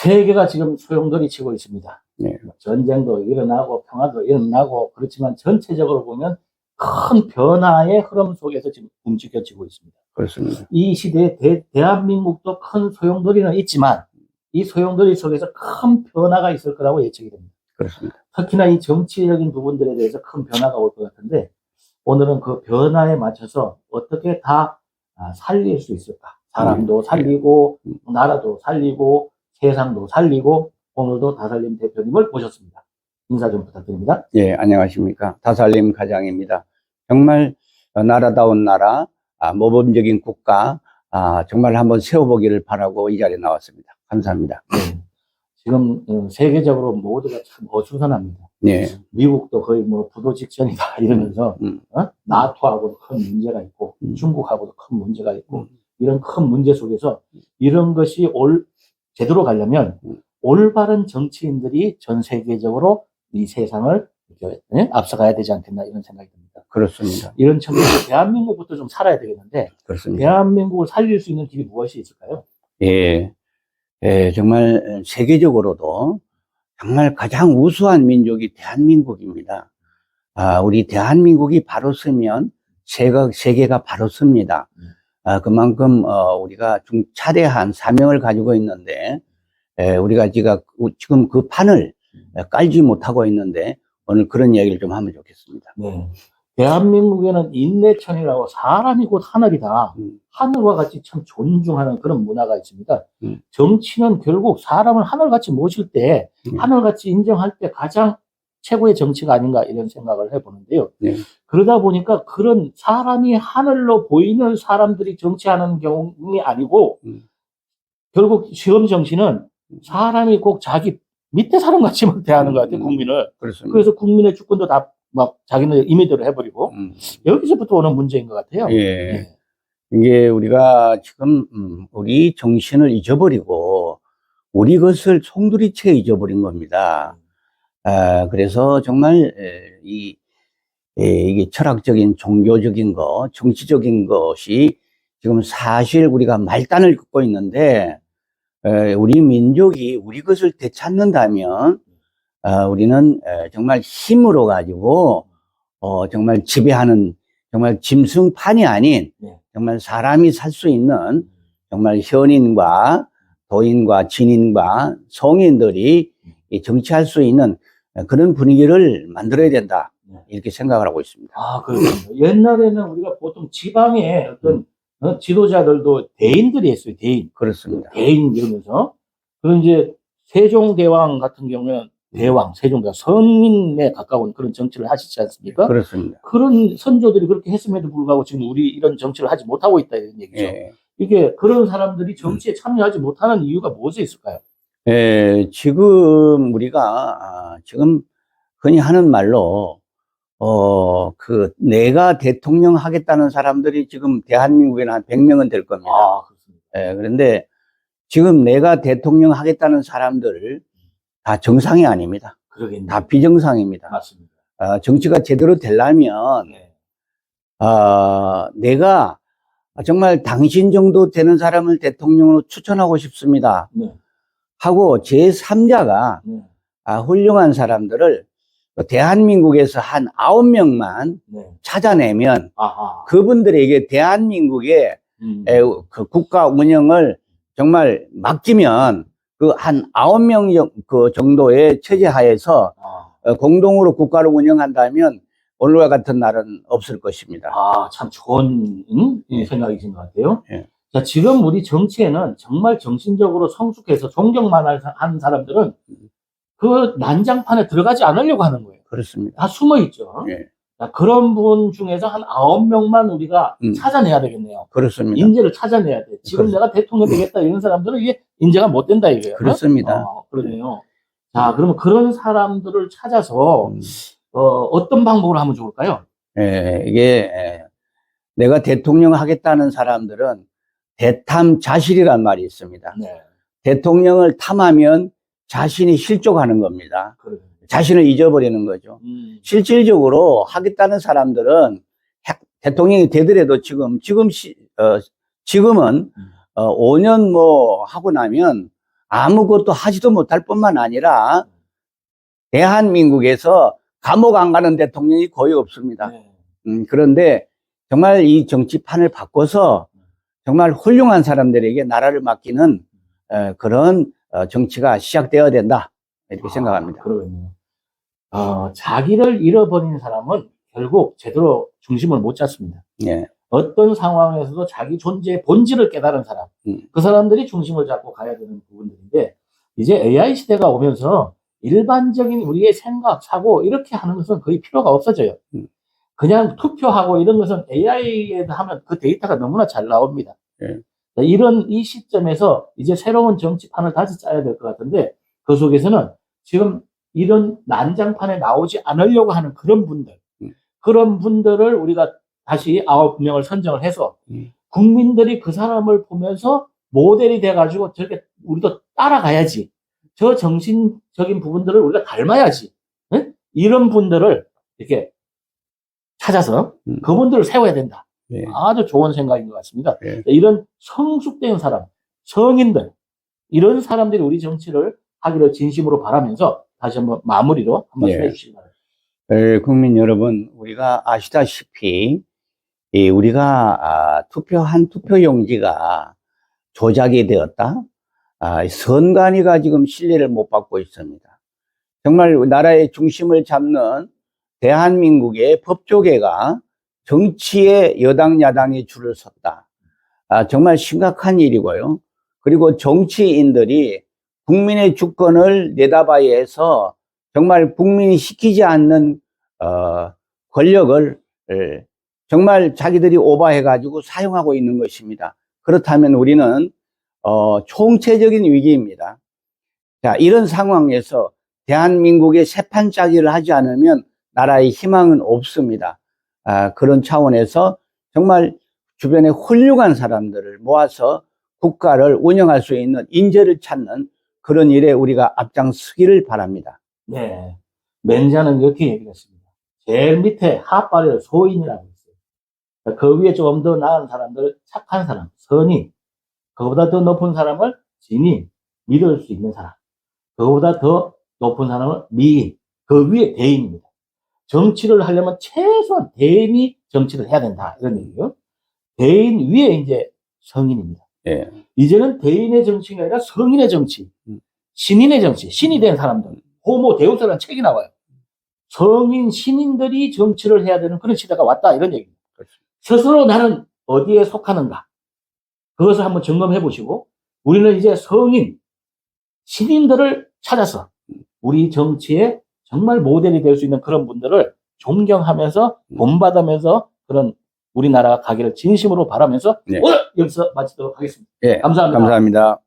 세계가 지금 소용돌이 치고 있습니다. 네. 전쟁도 일어나고 평화도 일어나고 그렇지만 전체적으로 보면 큰 변화의 흐름 속에서 지금 움직여지고 있습니다. 그렇습니다. 이 시대에 대, 대한민국도 큰 소용돌이는 있지만 이 소용돌이 속에서 큰 변화가 있을 거라고 예측이 됩니다. 그렇습니다. 특히나 이 정치적인 부분들에 대해서 큰 변화가 올 것 같은데 오늘은 그 변화에 맞춰서 어떻게 다 아, 살릴 수 있을까? 사람도 살리고 음. 나라도 살리고 세상도 살리고 오늘도 다살림 대표님을 모셨습니다. 인사 좀 부탁드립니다. 예, 안녕하십니까. 다살림 가장입니다. 정말 어, 나라다운 나라, 아, 모범적인 국가, 아, 정말 한번 세워보기를 바라고 이 자리에 나왔습니다. 감사합니다. 네. 지금 어, 세계적으로 모두가 참 어수선합니다. 예, 미국도 거의 뭐 부도 직전이다 이러면서 음. 어? 나토하고도 큰 문제가 있고 음. 중국하고도 큰 문제가 있고 이런 큰 문제 속에서 이런 것이 올 제대로 가려면 음. 올바른 정치인들이 전 세계적으로 이 세상을 예? 앞서가야 되지 않겠나 이런 생각이 듭니다. 그렇습니다. 이런 측면에서 대한민국부터 좀 살아야 되겠는데 그렇습니다. 대한민국을 살릴 수 있는 길이 무엇이 있을까요? 예, 예, 정말 세계적으로도 정말 가장 우수한 민족이 대한민국입니다. 아, 우리 대한민국이 바로 서면 세계, 세계가 바로 섭니다. 음. 아, 그만큼, 어, 우리가 좀 차대한 사명을 가지고 있는데, 에, 우리가 지금, 지금 그 판을 깔지 못하고 있는데, 오늘 그런 이야기를 좀 하면 좋겠습니다. 네. 대한민국에는 인내천이라고 사람이 곧 하늘이다. 음. 하늘과 같이 참 존중하는 그런 문화가 있습니다. 음. 정치는 결국 사람을 하늘같이 모실 때, 음. 하늘같이 인정할 때 가장 최고의 정치가 아닌가 이런 생각을 해보는데요. 네. 그러다 보니까 그런 사람이 하늘로 보이는 사람들이 정치하는 경우이 아니고, 음. 결국 시험 정치는 사람이 꼭 자기 밑에 사람 같이만 대하는 것 같아요, 음. 국민을. 그렇습니다. 그래서 국민의 주권도 다 막 자기네 임의대로 해버리고 음. 여기서부터 오는 문제인 것 같아요. 예. 네. 이게 우리가 지금 음, 우리 정신을 잊어버리고 우리 것을 송두리째 잊어버린 겁니다. 아, 그래서 정말 에, 이 에, 이게 철학적인 종교적인 거, 정치적인 것이 지금 사실 우리가 말단을 긋고 있는데 에, 우리 민족이 우리 것을 되찾는다면 아, 우리는 에, 정말 힘으로 가지고 어, 정말 지배하는 정말 짐승판이 아닌 네. 정말 사람이 살 수 있는 정말 현인과 도인과 진인과 성인들이 이 정치할 수 있는 그런 분위기를 만들어야 된다. 네. 이렇게 생각을 하고 있습니다. 아, 그렇군요. 옛날에는 우리가 보통 지방에 어떤 어, 지도자들도 대인들이 했어요. 대인. 그렇습니다. 대인 이러면서. 그리고 이제 세종대왕 같은 경우는 대왕, 세종대왕, 성인에 가까운 그런 정치를 하시지 않습니까? 그렇습니다. 그런 선조들이 그렇게 했음에도 불구하고 지금 우리 이런 정치를 하지 못하고 있다 이런 얘기죠. 예. 이게 그런 사람들이 정치에 참여하지 못하는 이유가 무엇에 있을까요? 예, 지금 우리가 아, 지금 흔히 하는 말로 어, 그 내가 대통령 하겠다는 사람들이 지금 대한민국에는 한 100명은 될 겁니다. 아, 그렇습니다. 예, 그런데 지금 내가 대통령 하겠다는 사람들 다 정상이 아닙니다. 그러겠네요. 다 비정상입니다. 맞습니다. 아, 정치가 제대로 되려면 네. 아, 내가 정말 당신 정도 되는 사람을 대통령으로 추천하고 싶습니다. 네. 하고 제3자가 네. 아, 훌륭한 사람들을 대한민국에서 한 아홉 명만 네. 찾아내면 아하. 그분들에게 대한민국의 음. 에, 그 국가 운영을 정말 맡기면 그 한 아홉 명 그 정도의 체제 하에서 아, 어, 공동으로 국가를 운영한다면 오늘과 같은 날은 없을 것입니다. 아, 참 좋은 음? 이 예. 생각이신 것 같아요. 예. 자, 지금 우리 정치에는 정말 정신적으로 성숙해서 존경만 하는 사람들은 그 난장판에 들어가지 않으려고 하는 거예요. 그렇습니다. 다 숨어 있죠. 예. 자, 그런 분 중에서 한 아홉 명만 우리가 음. 찾아내야 되겠네요. 그렇습니다. 인재를 찾아내야 돼. 지금 그렇습니다. 내가 대통령 되겠다 이런 사람들은 이게 인재가 못 된다 이거예요. 그렇습니다. 어, 그러네요. 자, 그러면 그런 사람들을 찾아서 음. 어, 어떤 방법으로 하면 좋을까요? 예, 이게 예, 내가 대통령 하겠다는 사람들은 대탐 자실이란 말이 있습니다. 네. 대통령을 탐하면 자신이 실족하는 겁니다. 그래. 자신을 잊어버리는 거죠. 음, 실질적으로 하겠다는 사람들은 해- 대통령이 되더라도 지금 지금 시, 어, 지금은 음. 어, 5년 뭐 하고 나면 아무것도 하지도 못할 뿐만 아니라 대한민국에서 감옥 안 가는 대통령이 거의 없습니다. 네. 음, 그런데 정말 이 정치판을 바꿔서 정말 훌륭한 사람들에게 나라를 맡기는 어, 그런 어, 정치가 시작되어야 된다. 이렇게 생각합니다. 아, 그러겠네요. 어, 자기를 잃어버린 사람은 결국 제대로 중심을 못 잡습니다. 예. 어떤 상황에서도 자기 존재의 본질을 깨달은 사람, 음. 그 사람들이 중심을 잡고 가야 되는 부분들인데, 이제 AI 시대가 오면서 일반적인 우리의 생각, 사고, 이렇게 하는 것은 거의 필요가 없어져요. 음. 그냥 투표하고 이런 것은 AI에 하면 그 데이터가 너무나 잘 나옵니다. 예. 이런 이 시점에서 이제 새로운 정치판을 다시 짜야 될 것 같은데, 그 속에서는 지금 이런 난장판에 나오지 않으려고 하는 그런 분들, 음. 그런 분들을 우리가 다시 아홉 명을 선정을 해서 음. 국민들이 그 사람을 보면서 모델이 돼가지고 저렇게 우리도 따라가야지. 저 정신적인 부분들을 우리가 닮아야지. 응? 이런 분들을 이렇게 찾아서 음. 그분들을 세워야 된다. 예. 아주 좋은 생각인 것 같습니다. 예. 이런 성숙된 사람, 성인들, 이런 사람들이 우리 정치를 하기를 진심으로 바라면서 다시 한번 마무리로 한 말씀 예. 해주시기 바랍니다. 에, 국민 여러분, 우리가 아시다시피, 이 우리가 아, 투표한 투표용지가 조작이 되었다. 아, 선관위가 지금 신뢰를 못 받고 있습니다. 정말 나라의 중심을 잡는 대한민국의 법조계가 정치에 여당 야당이 줄을 섰다. 아, 정말 심각한 일이고요. 그리고 정치인들이 국민의 주권을 내다봐야 해서 정말 국민이 시키지 않는 어, 권력을 에, 정말 자기들이 오버해가지고 사용하고 있는 것입니다. 그렇다면 우리는 어, 총체적인 위기입니다. 자, 이런 상황에서 대한민국의 새판 짜기를 하지 않으면 나라의 희망은 없습니다. 아, 그런 차원에서 정말 주변에 훌륭한 사람들을 모아서 국가를 운영할 수 있는 인재를 찾는 그런 일에 우리가 앞장서기를 바랍니다. 네. 맹자는 이렇게 얘기했습니다. 제일 밑에 하빠를 소인이라고 했어요. 그 위에 조금 더 나은 사람들, 착한 사람, 선인. 그보다 더 높은 사람을 진인, 믿을 수 있는 사람. 그보다 더 높은 사람은 미인. 그 위에 대인입니다. 정치를 하려면 최소한 대인이 정치를 해야 된다. 이런 얘기요. 대인 위에 이제 성인입니다. 예. 이제는 대인의 정치가 아니라 성인의 정치, 음. 신인의 정치, 신이 된 사람들, 호모 데우스라는 책이 나와요. 성인, 신인들이 정치를 해야 되는 그런 시대가 왔다, 이런 얘기입니다. 스스로 나는 어디에 속하는가? 그것을 한번 점검해 보시고, 우리는 이제 성인, 신인들을 찾아서 우리 정치에 정말 모델이 될 수 있는 그런 분들을 존경하면서 음. 본받으면서 그런 우리나라가 가기를 진심으로 바라면서 네. 오늘 여기서 마치도록 하겠습니다. 예. 감사합니다. 감사합니다.